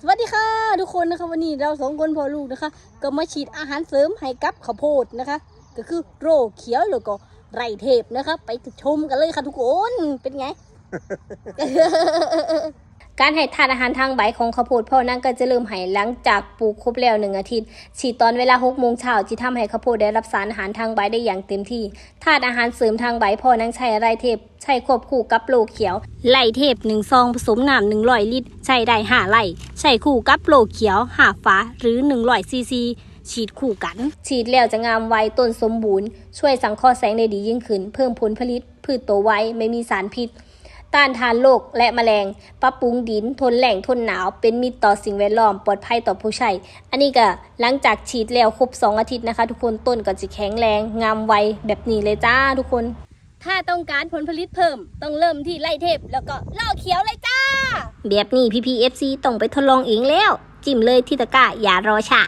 สวัสดีค่ะ ทุกคนนะคะวันนี้เราสองคนพ่อลูกนะคะ ก็มาฉีดอาหารเสริมให้กับข้าวโพดนะคะ ก็คือโรเขียวแล้วก็ไรเทพนะคะ ไปชมกันเลยค่ะทุกคนเป็นไง การให้ทานอาหารทางใบของข้าวโพดพ่อนั่นก็จะเริ่มให้หลังจากปลูกครบแล้วหนึ่งอาทิตย์ฉีดตอนเวลาหกโมงเช้าจะทำให้ข้าวโพดได้รับสารอาหารทางใบได้อย่างเต็มที่ธาตุอาหารเสริมทางใบพ่อนั่งใช้ไรเทพใช้ควบคู่กับโลเขียวไล่เทพหนึ่งซองผสมน้ำหนึ่งร้อยลิตรใช้ได้ห้าไล่ใช้คู่กับโลเขียวห้าฝาหรือหนึ่งร้อยซีซีฉีดคู่กัน ฉีดแล้วจะงามไวต้นสมบูรณ์ ช่วยสังเคราะห์แสงได้ดียิ่งขึ้น เพิ่มผลผลิต พืชโตไวไม่มีสารพิษ ต้านทานโรคและแมลง ปรับปรุงดิน ทนแหล่งทนหนาว เป็นมิตรต่อสิ่งแวดล้อม ปลอดภัยต่อผู้ใช้ อันนี้ก็หลังจากฉีดแล้วครบ 2 อาทิตย์นะคะ ทุกคนต้นก็จะแข็งแรง งามไวแบบนี้เลยจ้าทุกคน ถ้าต้องการผลผลิตเพิ่ม ต้องเริ่มที่ไล่เทพ แล้วก็ล่อเขียวเลยจ้า แบบนี้พี่พีเอฟซีต้องไปทดลองเองแล้ว จิ้มเลยที่ตะกร้าอย่ารอช้า